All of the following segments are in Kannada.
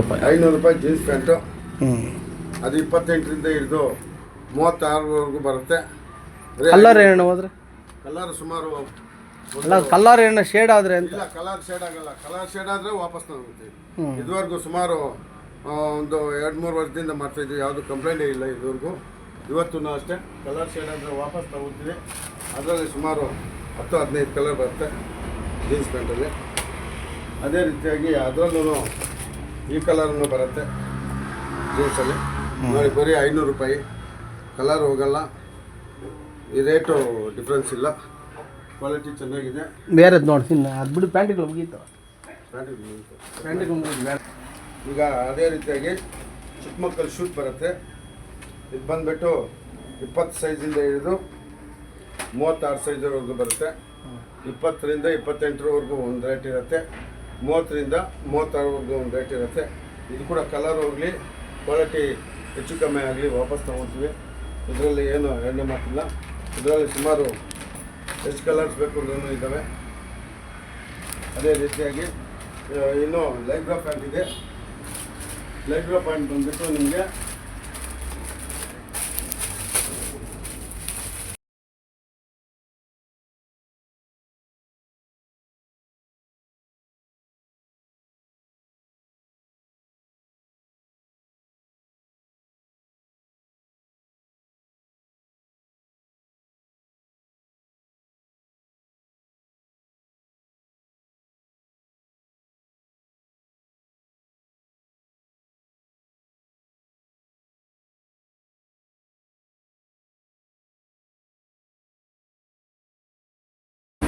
ರೂಪಾಯಿ. ಐನೂರು ರೂಪಾಯಿ ಜೀನ್ಸ್ ಪ್ಯಾಂಟು. ಹ್ಞೂ ಅದು ಇಪ್ಪತ್ತೆಂಟರಿಂದ ಹಿಡಿದು ಮೂವತ್ತಾರವರೆಗೂ ಬರುತ್ತೆ. ಕಲ್ಲರ್ ಏನು ಹೋದ್ರೆ? ಕಲರ್ ಸುಮಾರು ಅಲ್ಲ ಕಲ್ಲರ್ ಏನು ಶೇಡ್ ಆದರೆ ಅಂತ? ಇಲ್ಲ ಕಲರ್ ಶೇಡ್ ಆಗಲ್ಲ. ಕಲರ್ ಶೇಡ್ ಆದರೆ ವಾಪಸ್ ತಗೊಳ್ತೀವಿ. ಇದುವರೆಗೂ ಸುಮಾರು ಒಂದು ಎರಡು ಮೂರು ವರ್ಷದಿಂದ ಮಾಡ್ತಾಯಿದ್ವಿ ಯಾವುದು ಕಂಪ್ಲೇಂಟೇ ಇಲ್ಲ ಇದುವರೆಗೂ. ಇವತ್ತೂ ಅಷ್ಟೇ. ಕಲರ್ ಶೇಡ್ ಅಂದರೆ ವಾಪಸ್ ತಗೊಳ್ತೀವಿ. ಅದರಲ್ಲಿ ಸುಮಾರು ಹತ್ತು ಹದಿನೈದು ಕಲರ್ ಬರುತ್ತೆ ಜೀನ್ಸ್ ಪ್ಯಾಂಟಲ್ಲಿ. ಅದೇ ರೀತಿಯಾಗಿ ಅದರಲ್ಲೂ ಈ ಕಲರ್ನು ಬರುತ್ತೆ ಜ್ಯೂಸಲ್ಲಿ. ನೋಡಿ ಬರೀ ಐನೂರು ರೂಪಾಯಿ. ಕಲರ್ ಹೋಗಲ್ಲ. ಈ ರೇಟು ಡಿಫ್ರೆನ್ಸ್ ಇಲ್ಲ. ಕ್ವಾಲಿಟಿ ಚೆನ್ನಾಗಿದೆ. ಬೇರೆದು ನೋಡ್ತೀನಿ ಅದು ಬಿಡು ಪ್ಯಾಂಟಿಗೆ ಮುಗೀತು. ಈಗ ಅದೇ ರೀತಿಯಾಗಿ ಚಿಕ್ಕ ಮಕ್ಕಳ ಶೂಟ್ ಬರುತ್ತೆ. ಇದು ಬಂದ್ಬಿಟ್ಟು ಇಪ್ಪತ್ತು ಸೈಜಿಂದ ಹಿಡಿದು ಮೂವತ್ತಾರು ಸೈಜ್ವರೆಗೂ ಬರುತ್ತೆ. ಇಪ್ಪತ್ತರಿಂದ ಇಪ್ಪತ್ತೆಂಟರವರೆಗೂ ಒಂದು ರೇಟ್ ಇರುತ್ತೆ. ಮೂವತ್ತರಿಂದ ಮೂವತ್ತಾರವರೆಗೂ ಒಂದು ರೇಟ್ ಇರುತ್ತೆ. ಇದು ಕೂಡ ಕಲರ್ ಹೋಗಲಿ ಕ್ವಾಲಿಟಿ ಹೆಚ್ಚು ಕಮ್ಮಿ ಆಗಲಿ ವಾಪಸ್ ತೊಗೊಳ್ತೀವಿ. ಇದರಲ್ಲಿ ಏನು ಎಣ್ಣೆ ಮಾತಿಲ್ಲ. ಇದರಲ್ಲಿ ಸುಮಾರು ಎಷ್ಟು ಕಲರ್ಸ್ ಬೇಕು ಅಂದ್ರೂ ಇದ್ದಾವೆ ಅದೇ ರೀತಿಯಾಗಿ ಇನ್ನೂ ಲೈಬ್ರಾ ಪ್ಯಾಂಟ್ ಇದೆ. ಲೈಬ್ರಾ ಪ್ಯಾಂಟ್ ಬಂದುಬಿಟ್ಟು ನಿಮಗೆ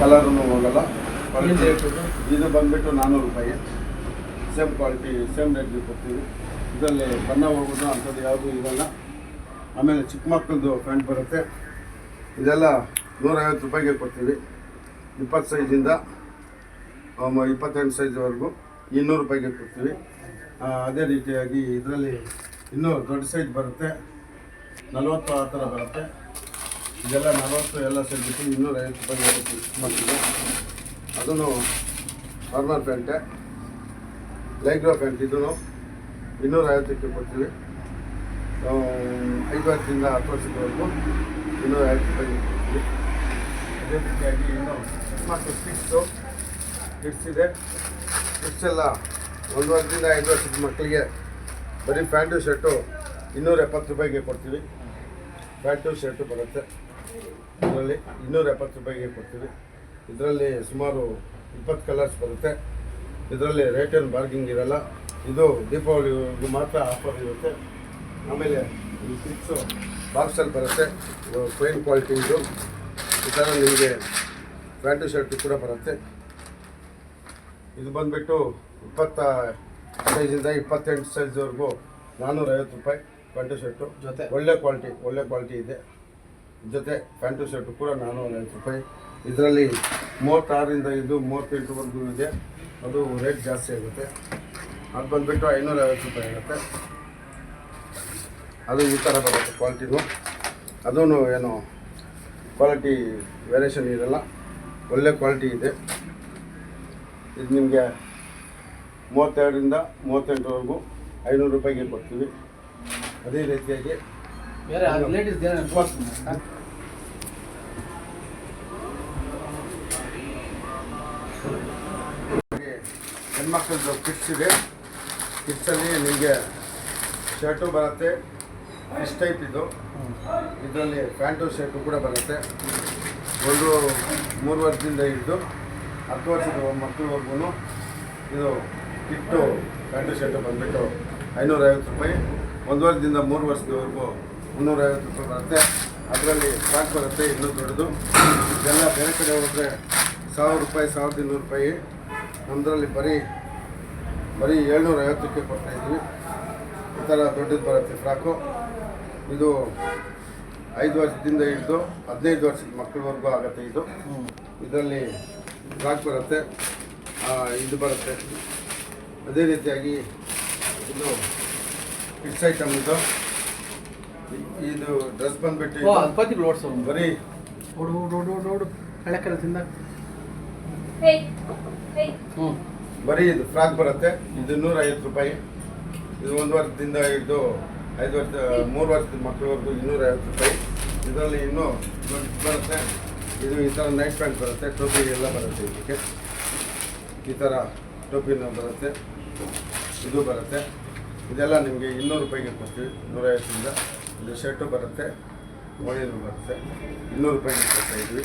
ಕಲರನ್ನು ಹೋಗಲ್ಲ. ಕ್ವಾಲಿಟಿ ಇದು ಬಂದ್ಬಿಟ್ಟು ನಾನ್ನೂರು ರೂಪಾಯಿ. ಸೇಮ್ ಕ್ವಾಲಿಟಿ ಸೇಮ್ ರೇಟ್ಗೆ ಕೊಡ್ತೀವಿ. ಇದರಲ್ಲಿ ಬಣ್ಣ ಹೋಗೋದು ಅಂಥದ್ದು ಯಾವುದೂ ಇರಲ್ಲ. ಆಮೇಲೆ ಚಿಕ್ಕ ಮಕ್ಕಳದು ಪ್ಯಾಂಟ್ ಬರುತ್ತೆ. ಇದೆಲ್ಲ ನೂರೈವತ್ತು ರೂಪಾಯಿಗೆ ಕೊಡ್ತೀವಿ. ಇಪ್ಪತ್ತು ಸೈಜಿಂದ ಇಪ್ಪತ್ತೆಂಟು ಸೈಜ್ವರೆಗೂ ಇನ್ನೂರು ರೂಪಾಯಿಗೆ ಕೊಡ್ತೀವಿ. ಅದೇ ರೀತಿಯಾಗಿ ಇದರಲ್ಲಿ ಇನ್ನೂ ದೊಡ್ಡ ಸೈಜ್ ಬರುತ್ತೆ. ನಲವತ್ತು ಆ ಥರ ಬರುತ್ತೆ. ಇದೆಲ್ಲ ನಲವತ್ತು ಎಲ್ಲ ಸೇರಿಬಿಟ್ಟು ಇನ್ನೂರೈವತ್ತು ರೂಪಾಯಿ ಮಾಡ್ತೀವಿ ಅದನ್ನು ಫಾರ್ಮರ್ ಪ್ಯಾಂಟೆ ಲೈಗ್ರೋ ಪ್ಯಾಂಟ್ ಇದನ್ನು ಇನ್ನೂರೈವತ್ತಕ್ಕೆ ಕೊಡ್ತೀವಿ. ಐದು ವರ್ಷದಿಂದ ಹತ್ತು ವರ್ಷದವರೆಗೂ ಇನ್ನೂರೈವತ್ತು ರೂಪಾಯಿ ಕೊಡ್ತೀವಿ. ಅದೇ ರೀತಿಯಾಗಿ ಇನ್ನು ಮತ್ತು ಸ್ಟಿಕ್ಸು ಕಿಟ್ಸ್ ಇದೆ. ಕಿಟ್ಸ್ ಎಲ್ಲ ಒಂದು ವರ್ಷದಿಂದ ಐದು ವರ್ಷದ ಮಕ್ಕಳಿಗೆ ಬರೀ ಪ್ಯಾಂಟು ಶರ್ಟು ಇನ್ನೂರ ಎಪ್ಪತ್ತು ರೂಪಾಯಿಗೆ ಕೊಡ್ತೀವಿ. ಪ್ಯಾಂಟು ಶರ್ಟು ಬರುತ್ತೆ. ಇದರಲ್ಲಿ ಇನ್ನೂರ ಎಪ್ಪತ್ತು ರೂಪಾಯಿಗೆ ಕೊಡ್ತೀವಿ. ಇದರಲ್ಲಿ ಸುಮಾರು ಇಪ್ಪತ್ತು ಕಲರ್ಸ್ ಬರುತ್ತೆ. ಇದರಲ್ಲಿ ರೇಟ್ ಏನು ಬಾರ್ಗಿಂಗ್ ಇರಲ್ಲ. ಇದು ದೀಪಾವಳಿವರೆಗೂ ಮಾತ್ರ ಆಫರ್ ಇರುತ್ತೆ. ಆಮೇಲೆ ಈ ಕ್ಲಿಪ್ಸು ಬಾಕ್ಸಲ್ಲಿ ಬರುತ್ತೆ. ಇದು ಫೈನ್ ಕ್ವಾಲಿಟಿ ಇದು. ಈ ಥರ ನಿಮಗೆ ಪ್ಯಾಂಟು ಶರ್ಟು ಕೂಡ ಬರುತ್ತೆ. ಇದು ಬಂದುಬಿಟ್ಟು ಇಪ್ಪತ್ತ ಸೈಜಿಂದ ಇಪ್ಪತ್ತೆಂಟು ಸೈಜ್ವರೆಗೂ ನಾನ್ನೂರೈವತ್ತು ರೂಪಾಯಿ ಪ್ಯಾಂಟು ಶರ್ಟು ಜೊತೆ. ಒಳ್ಳೆ ಕ್ವಾಲಿಟಿ ಒಳ್ಳೆ ಕ್ವಾಲಿಟಿ ಇದೆ. ಜೊತೆ ಪ್ಯಾಂಟು ಶರ್ಟು ಕೂಡ ನಾನ್ನೂರೈವತ್ತು ರೂಪಾಯಿ ಇದರಲ್ಲಿ ಮೂವತ್ತಾರರಿಂದ ಇದು ಮೂವತ್ತೆಂಟುವರೆಗೂ ಇದೆ. ಅದು ರೇಟ್ ಜಾಸ್ತಿ ಆಗುತ್ತೆ. ಅದು ಬಂದುಬಿಟ್ಟು ಐನೂರ ಐವತ್ತು ರೂಪಾಯಿ ಆಗುತ್ತೆ. ಅದು ಈ ಥರ ಬರುತ್ತೆ ಕ್ವಾಲಿಟಿಗೂ ಅದೂ ಏನು ಕ್ವಾಲಿಟಿ ವೇರಿಯೇಷನ್ ಇರಲ್ಲ. ಒಳ್ಳೆ ಕ್ವಾಲಿಟಿ ಇದೆ. ಇದು ನಿಮಗೆ ಮೂವತ್ತೆರಡರಿಂದ ಮೂವತ್ತೆಂಟರವರೆಗೂ ಐನೂರು ರೂಪಾಯಿಗೆ ಕೊಡ್ತೀವಿ. ಅದೇ ರೀತಿಯಾಗಿ ಬೇರೆ ಹೆಣ್ಮಕ್ಳದ್ದು ಕಿಟ್ಸ್ ಇದೆ. ಕಿಟ್ಸಲ್ಲಿ ನಿಮಗೆ ಶರ್ಟು ಬರುತ್ತೆ ಇಷ್ಟು ಟೈಪ್ ಇದು. ಇದರಲ್ಲಿ ಪ್ಯಾಂಟು, ಶರ್ಟು ಕೂಡ ಬರುತ್ತೆ. ಒಂದು ಮೂರು ವರ್ಷದಿಂದ ಹಿಡಿದು ಹತ್ತು ವರ್ಷದ ಮಕ್ಕಳವರೆಗೂ ಇದು ಕಿಟ್ಟು, ಪ್ಯಾಂಟು, ಶರ್ಟು ಬಂದುಬಿಟ್ಟು ಐನೂರೈವತ್ತು ರೂಪಾಯಿ. ಒಂದು ವರ್ಷದಿಂದ ಮೂರು ವರ್ಷದವರೆಗೂ ಮುನ್ನೂರೈವತ್ತು ರೂಪಾಯಿ ಬರುತ್ತೆ. ಅದರಲ್ಲಿ ಸ್ಟಾಕ್ ಬರುತ್ತೆ ಇನ್ನೂ ದೊಡ್ಡದು. ಇದೆಲ್ಲ ಬೇರೆ ಕಡೆ ಹೋದರೆ ಸಾವಿರ ರೂಪಾಯಿ, ಸಾವಿರದ ಇನ್ನೂರು ರೂಪಾಯಿ. ಒಂದರಲ್ಲಿ ಬರೀ ಬರೀ ಏಳ್ನೂರ ಐವತ್ತಕ್ಕೆ ಕೊಡ್ತಾಯಿದ್ವಿ ಈ ಥರ ದೊಡ್ಡದು ಬರುತ್ತೆ ಫ್ರಾಕು ಇದು ಐದು ವರ್ಷದಿಂದ ಹಿಡಿದು ಹದಿನೈದು ವರ್ಷದ ಮಕ್ಕಳವರೆಗೂ ಆಗುತ್ತೆ ಇದು. ಇದರಲ್ಲಿ ಫ್ರಾಕ್ ಬರುತ್ತೆ. ಇದು ಬರುತ್ತೆ. ಅದೇ ರೀತಿಯಾಗಿ ಇದು ಕಿಡ್ಸ್ ಐಟಮ್ ಇದು. ಇದು ಡ್ರೆಸ್ ಬಂದ್ಬಿಟ್ಟು ಪತಿಗಳು ಓಡಿಸೋ. ಬರೀ ಓಡು ಓಡು ಓಡು ಓಡು ಓಡು. ಹಳೆ ಕಲ ತಿಂದ. Hey, hey. ಹ್ಞೂ ಬರೀ ಇದು ಫ್ರಾಕ್ ಬರುತ್ತೆ. ಇದು ನೂರ ಐವತ್ತು ರೂಪಾಯಿ. ಇದು ಒಂದು ವರ್ಷದಿಂದ ಇದು ಐದು ವರ್ಷ ಮೂರು ವರ್ಷದ ಮಕ್ಕಳವರೆಗೂ ಇನ್ನೂರೈವತ್ತು ರೂಪಾಯಿ. ಇದರಲ್ಲಿ ಇನ್ನೂ ಬರುತ್ತೆ. ಇದು ಈ ಥರ ನೈಟ್ ಪ್ಯಾಂಟ್ ಬರುತ್ತೆ. ಟೋಪಿ ಎಲ್ಲ ಬರುತ್ತೆ ಇದಕ್ಕೆ. ಈ ಥರ ಟೋಪಿನೂ ಬರುತ್ತೆ. ಇದು ಬರುತ್ತೆ. ಇದೆಲ್ಲ ನಿಮಗೆ ಇನ್ನೂರು ರೂಪಾಯಿಗೆ ಕೊಡ್ತೀವಿ ನೂರೈವತ್ತರಿಂದ. ಇದು ಶರ್ಟು ಬರುತ್ತೆ ಓಣಿನೂ ಬರುತ್ತೆ. ಇನ್ನೂರು ರೂಪಾಯಿ ಕೊಡ್ತಾ ಇದ್ವಿ.